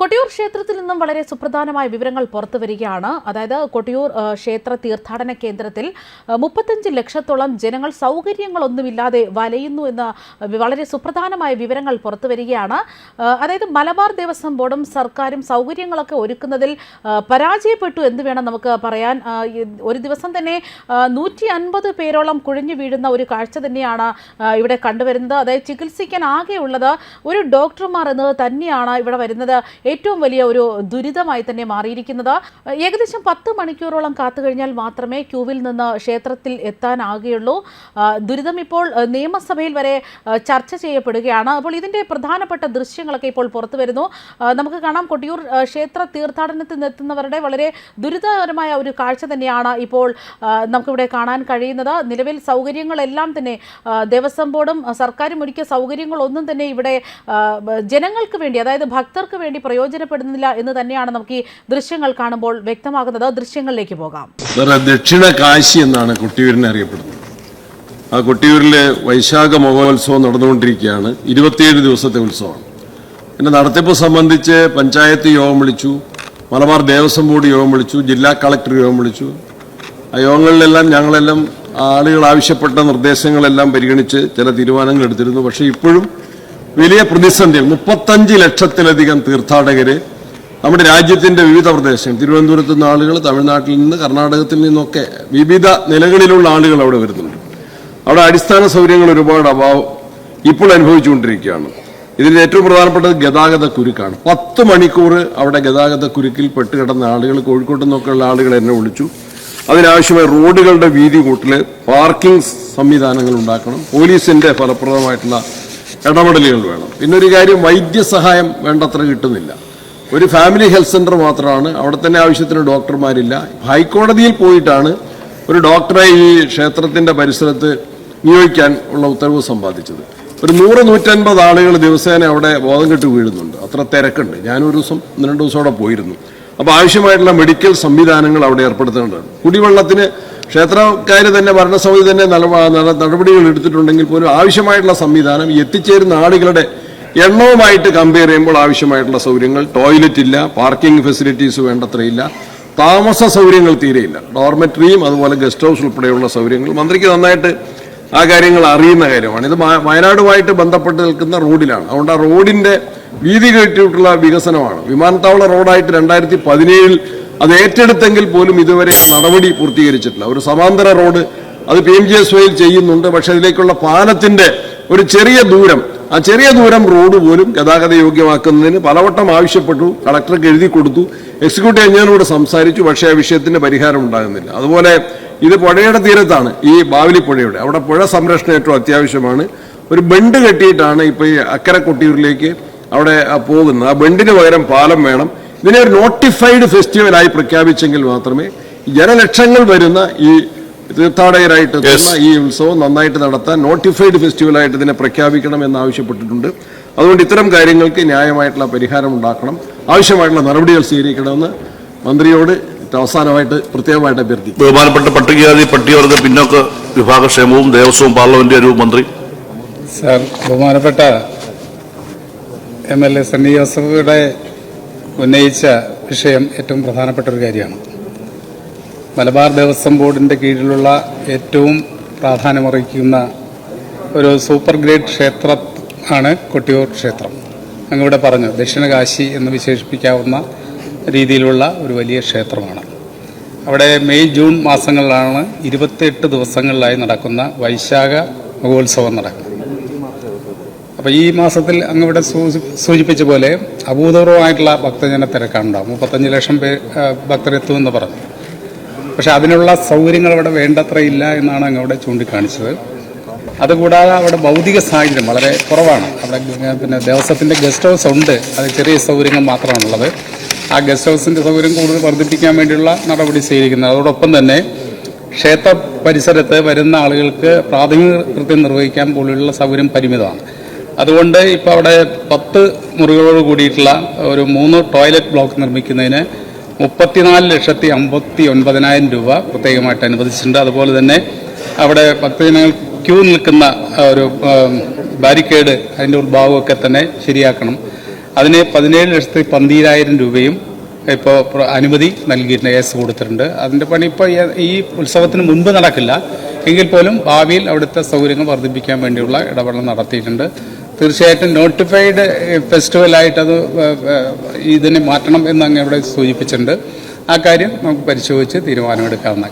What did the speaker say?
കൊട്ടിയൂർ ക്ഷേത്രത്തിൽ നിന്നും വളരെ സുപ്രധാനമായ വിവരങ്ങൾ പുറത്തു വരികയാണ്. അതായത് കൊട്ടിയൂർ ക്ഷേത്ര തീർത്ഥാടന കേന്ദ്രത്തിൽ മുപ്പത്തഞ്ച് ലക്ഷത്തോളം ജനങ്ങൾ സൗകര്യങ്ങളൊന്നുമില്ലാതെ വലയുന്നു എന്ന വളരെ സുപ്രധാനമായ വിവരങ്ങൾ പുറത്തു വരികയാണ്. അതായത് മലബാർ ദേവസ്വം ബോർഡും സർക്കാരും സൗകര്യങ്ങളൊക്കെ ഒരുക്കുന്നതിൽ പരാജയപ്പെട്ടു എന്ന് വേണം നമുക്ക് പറയാൻ. ഒരു ദിവസം തന്നെ നൂറ്റി അൻപത് പേരോളം കുഴഞ്ഞു വീഴുന്ന ഒരു കാഴ്ച തന്നെയാണ് ഇവിടെ കണ്ടുവരുന്നത്. അതായത് ചികിത്സിക്കാൻ ആകെയുള്ളത് ഒരു ഡോക്ടർമാർ എന്നത് തന്നെയാണ് ഇവിടെ വരുന്നത്. ഏറ്റവും വലിയ ഒരു ദുരിതമായി തന്നെ മാറിയിരിക്കുന്നത്. ഏകദേശം പത്ത് മണിക്കൂറോളം കാത്തു കഴിഞ്ഞാൽ മാത്രമേ ക്യൂവിൽ നിന്ന് ക്ഷേത്രത്തിൽ എത്താനാകുകയുള്ളൂ. ദുരിതം ഇപ്പോൾ നിയമസഭയിൽ വരെ ചർച്ച ചെയ്യപ്പെടുകയാണ്. അപ്പോൾ ഇതിന്റെ പ്രധാനപ്പെട്ട ദൃശ്യങ്ങളൊക്കെ ഇപ്പോൾ പുറത്തു വരുന്നു. നമുക്ക് കാണാം കൊട്ടിയൂർ ക്ഷേത്ര തീർത്ഥാടനത്തിൽ എത്തുന്നവരുടെ വളരെ ദുരിതകരമായ ഒരു കാഴ്ച തന്നെയാണ് ഇപ്പോൾ നമുക്കിവിടെ കാണാൻ കഴിയുന്നത്. നിലവിൽ സൗകര്യങ്ങളെല്ലാം തന്നെ ദേവസ്വം ബോർഡും സർക്കാരും ഒരുക്കിയ സൗകര്യങ്ങളൊന്നും തന്നെ ഇവിടെ ജനങ്ങൾക്ക് വേണ്ടി അതായത് ഭക്തർക്ക് വേണ്ടി പ്രയോജനപ്പെടുന്നില്ല എന്ന് തന്നെയാണ് നമുക്ക് ഈ ദൃശ്യങ്ങൾ കാണുമ്പോൾ വ്യക്തമാകുന്നത്. ദൃശ്യങ്ങളിലേക്ക് പോകാം. ദക്ഷിണ കാശി എന്നാണ് കൊട്ടിയൂരിനെ അറിയപ്പെടുന്നത്. ആ കൊട്ടിയൂരിലെ വൈശാഖ മഹോത്സവം നടന്നുകൊണ്ടിരിക്കുകയാണ്. ഇരുപത്തിയേഴ് ദിവസത്തെ ഉത്സവമാണ്. പിന്നെ നടത്തിപ്പ് സംബന്ധിച്ച് പഞ്ചായത്ത് യോഗം വിളിച്ചു മലബാർ ദേവസ്വം ബോർഡ് യോഗം വിളിച്ചു ജില്ലാ കളക്ടർ യോഗം വിളിച്ചു. ആ യോഗങ്ങളിലെല്ലാം ഞങ്ങളെല്ലാം ആളുകൾ ആവശ്യപ്പെട്ട നിർദ്ദേശങ്ങളെല്ലാം പരിഗണിച്ച് ചില തീരുമാനങ്ങൾ എടുത്തിരുന്നു. പക്ഷേ ഇപ്പോഴും വലിയ പ്രതിസന്ധി. മുപ്പത്തഞ്ച് ലക്ഷത്തിലധികം തീർത്ഥാടകര് നമ്മുടെ രാജ്യത്തിന്റെ വിവിധ പ്രദേശങ്ങൾ തിരുവനന്തപുരത്ത് നിന്ന് ആളുകൾ തമിഴ്നാട്ടിൽ നിന്ന് കർണാടകത്തിൽ നിന്നൊക്കെ വിവിധ നിലകളിലുള്ള ആളുകൾ അവിടെ വരുന്നുണ്ട്. അവിടെ അടിസ്ഥാന സൗകര്യങ്ങൾ ഒരുപാട് അഭാവം ഇപ്പോൾ അനുഭവിച്ചുകൊണ്ടിരിക്കുകയാണ്. ഇതിൽ ഏറ്റവും പ്രധാനപ്പെട്ടത് ഗതാഗത കുരുക്കാണ്. പത്ത് മണിക്കൂർ അവിടെ ഗതാഗത കുരുക്കിൽ പെട്ടുകിടന്ന ആളുകൾ കോഴിക്കോട്ട് നിന്നൊക്കെയുള്ള ആളുകൾ എന്നെ വിളിച്ചു. അതിനാവശ്യമായ റോഡുകളുടെ വീതി കൂട്ടിൽ പാർക്കിംഗ് സംവിധാനങ്ങൾ ഉണ്ടാക്കണം. പോലീസിന്റെ ഫലപ്രദമായിട്ടുള്ള ഇടപെടലുകൾ വേണം പിന്നെ ഒരു കാര്യം വൈദ്യസഹായം വേണ്ടത്ര കിട്ടുന്നില്ല. ഒരു ഫാമിലി ഹെൽത്ത് സെന്റർ മാത്രമാണ് അവിടെ തന്നെ ആവശ്യത്തിന് ഡോക്ടർമാരില്ല. ഹൈക്കോടതിയിൽ പോയിട്ടാണ് ഒരു ഡോക്ടറെ ഈ ക്ഷേത്രത്തിന്റെ പരിസരത്ത് നിയോഗിക്കാൻ ഉള്ള ഉത്തരവ് സമ്പാദിച്ചത്. ഒരു നൂറ് നൂറ്റൻപത് ആളുകൾ ദിവസേന അവിടെ ബോധം കെട്ട് വീഴുന്നുണ്ട്. അത്ര തിരക്കുണ്ട്. ഞാനൊരു ദിവസം രണ്ട് ദിവസം അവിടെ പോയിരുന്നു. അപ്പോൾ ആവശ്യമായിട്ടുള്ള മെഡിക്കൽ സംവിധാനങ്ങൾ അവിടെ ഏർപ്പെടുത്തേണ്ടതാണ് കുടിവെള്ളത്തിന് ക്ഷേത്രക്കാർ തന്നെ ഭരണസമിതി തന്നെ നട- നട- നടപടികൾ എടുത്തിട്ടുണ്ടെങ്കിൽ പോലും ആവശ്യമായിട്ടുള്ള സംവിധാനം എത്തിച്ചേരുന്ന ആളുകളുടെ എണ്ണവുമായിട്ട് കമ്പയർ ചെയ്യുമ്പോൾ ആവശ്യമായിട്ടുള്ള സൗകര്യങ്ങൾ ടോയ്ലറ്റ് ഇല്ല പാർക്കിംഗ് ഫെസിലിറ്റീസ് വേണ്ടത്രയില്ല താമസ സൗകര്യങ്ങൾ തീരെയില്ല ഡോർമെറ്ററിയും അതുപോലെ ഗസ്റ്റ് ഹൗസ് ഉൾപ്പെടെയുള്ള സൗകര്യങ്ങൾ. മന്ത്രിക്ക് നന്നായിട്ട് ആ കാര്യങ്ങൾ അറിയുന്ന കാര്യമാണ്. ഇത് വയനാടുമായിട്ട് ബന്ധപ്പെട്ട് നിൽക്കുന്ന റോഡിലാണ്. അതുകൊണ്ട് ആ റോഡിന്റെ വീതി കയറ്റിയിട്ടുള്ള വികസനമാണ്. വിമാനത്താവള റോഡായിട്ട് രണ്ടായിരത്തി പതിനേഴിൽ അത് ഏറ്റെടുത്തെങ്കിൽ പോലും ഇതുവരെ നടപടി പൂർത്തീകരിച്ചിട്ടില്ല. ഒരു സമാന്തര റോഡ് അത് പി എം ജി എസ് വൈയിൽ ചെയ്യുന്നുണ്ട്. പക്ഷെ അതിലേക്കുള്ള പാലത്തിന്റെ ഒരു ചെറിയ ദൂരം ആ ചെറിയ ദൂരം റോഡ് പോലും ഗതാഗത യോഗ്യമാക്കുന്നതിന് പലവട്ടം ആവശ്യപ്പെട്ടു. കളക്ടർക്ക് എഴുതി കൊടുത്തു. എക്സിക്യൂട്ടീവ് എഞ്ചിനീയറോട് സംസാരിച്ചു. പക്ഷേ ആ വിഷയത്തിന്റെ പരിഹാരം ഉണ്ടാകുന്നില്ല. അതുപോലെ ഇത് പുഴയുടെ തീരത്താണ് ഈ ബാവലി പുഴയുടെ. അവിടെ പുഴ സംരക്ഷണം ഏറ്റവും അത്യാവശ്യമാണ്. ഒരു ബണ്ട് കെട്ടിയിട്ടാണ് ഇപ്പൊ ഈ അക്കരെ കൊട്ടിയൂരിലേക്ക് അവിടെ പോകുന്നത്. ആ ബണ്ടിന് പകരം പാലം വേണം. ഇതിനെ ഒരു നോട്ടിഫൈഡ് ഫെസ്റ്റിവലായി പ്രഖ്യാപിച്ചെങ്കിൽ മാത്രമേ ജനലക്ഷങ്ങൾ വരുന്ന ഈ തീർത്ഥാടകരായിട്ട് എത്തുന്ന ഈ ഉത്സവം നന്നായിട്ട് നടത്താൻ നോട്ടിഫൈഡ് ഫെസ്റ്റിവലായിട്ട് ഇതിനെ പ്രഖ്യാപിക്കണം എന്ന് ആവശ്യപ്പെട്ടിട്ടുണ്ട്. അതുകൊണ്ട് ഇത്തരം കാര്യങ്ങൾക്ക് ന്യായമായിട്ടുള്ള പരിഹാരം ഉണ്ടാക്കണം. ആവശ്യമായിട്ടുള്ള നടപടികൾ സ്വീകരിക്കണമെന്ന് മന്ത്രിയോട് അവസാനമായിട്ട് പ്രത്യേകമായിട്ട് അഭ്യർത്ഥിക്കും ബഹുമാനപ്പെട്ട പട്ടികജാതി പട്ടികവർഗ പിന്നോക്ക വിഭാഗക്ഷേമവും ദേവസ്വവും പാർലമെന്റ് ഒരു മന്ത്രി. സാർ ബഹുമാനപ്പെട്ട എം എൽ എ സണ്ണി ജോസഫയുടെ ഉന്നയിച്ച വിഷയം ഏറ്റവും പ്രധാനപ്പെട്ട ഒരു കാര്യമാണ്. മലബാർ ദേവസ്വം ബോർഡിന്റെ കീഴിലുള്ള ഏറ്റവും പ്രാധാന്യമറിയിക്കുന്ന ഒരു സൂപ്പർ ഗ്രേഡ് ക്ഷേത്രം ആണ് കൊട്ടിയൂർ ക്ഷേത്രം. അങ്ങവിടെ പറഞ്ഞു ദക്ഷിണകാശി എന്ന് വിശേഷിപ്പിക്കാവുന്ന രീതിയിലുള്ള ഒരു വലിയ ക്ഷേത്രമാണ്. അവിടെ മെയ് ജൂൺ മാസങ്ങളിലാണ് ഇരുപത്തിയെട്ട് ദിവസങ്ങളിലായി നടക്കുന്ന വൈശാഖ മഹോത്സവം നടക്കുന്നത്. അപ്പോൾ ഈ മാസത്തിൽ അങ്ങ് ഇവിടെ സൂചി- സൂചിപ്പിച്ച പോലെ അഭൂതപൂർവമായിട്ടുള്ള ഭക്തജന തിരക്കാണുണ്ടാവും. മുപ്പത്തഞ്ച് ലക്ഷം ആ, ഭക്തരെത്തുമെന്ന് പറഞ്ഞു. പക്ഷെ അതിനുള്ള സൗകര്യങ്ങൾ അവിടെ വേണ്ടത്ര ഇല്ല എന്നാണ് അങ്ങ് അവിടെ ചൂണ്ടിക്കാണിച്ചത്. അതുകൂടാതെ അവിടെ ഭൗതിക സാഹചര്യം വളരെ കുറവാണ്. അവിടെ പിന്നെ ദേവസ്വത്തിന്റെ ഗസ്റ്റ് ഹൗസ് ഉണ്ട്. അത് ചെറിയ സൗകര്യങ്ങൾ മാത്രമാണുള്ളത്. ആ ഗസ്റ്റ് ഹൗസിന്റെ സൗകര്യം കൂടുതൽ വർദ്ധിപ്പിക്കാൻ വേണ്ടിയുള്ള നടപടി സ്വീകരിക്കുന്നത്. അതോടൊപ്പം തന്നെ ക്ഷേത്ര പരിസരത്ത് വരുന്ന ആളുകൾക്ക് പ്രാഥമിക കൃത്യം നിർവഹിക്കാൻ പോലുള്ള സൗകര്യം പരിമിതമാണ്. അതുകൊണ്ട് ഇപ്പോൾ അവിടെ പത്ത് മുറികളോട് കൂടിയിട്ടുള്ള ഒരു മൂന്ന് ടോയ്ലറ്റ് ബ്ലോക്ക് നിർമ്മിക്കുന്നതിന് മുപ്പത്തിനാല് ലക്ഷത്തി അമ്പത്തി ഒൻപതിനായിരം രൂപ പ്രത്യേകമായിട്ട് അനുവദിച്ചിട്ടുണ്ട്. അതുപോലെ തന്നെ അവിടെ ഭക്തജനങ്ങൾ ക്യൂ നിൽക്കുന്ന ഒരു ബാരിക്കേഡ് അതിന്റെ ഉത്ഭാവമൊക്കെ തന്നെ ശരിയാക്കണം. അതിന് പതിനേഴ് ലക്ഷത്തി പന്തീരായിരം രൂപയും ഇപ്പോൾ അനുമതി നൽകിയിട്ടുണ്ട് കേസ് കൊടുത്തിട്ടുണ്ട്. അതിന്റെ പണി ഇപ്പോൾ ഈ ഉത്സവത്തിന് മുൻപ് നടക്കില്ല. എങ്കിൽ പോലും ഭാവിയിൽ അവിടുത്തെ സൗകര്യങ്ങൾ വർദ്ധിപ്പിക്കാൻ വേണ്ടിയുള്ള ഇടപെടൽ നടത്തിയിട്ടുണ്ട്. തീർച്ചയായിട്ടും നോട്ടിഫൈഡ് ഫെസ്റ്റിവലായിട്ടത് ഇതിനെ മാറ്റണം എന്ന് അങ്ങ് ഇവിടെ സൂചിപ്പിച്ചിട്ടുണ്ട്. ആ കാര്യം നമുക്ക് പരിശോധിച്ച് തീരുമാനമെടുക്കാവുന്ന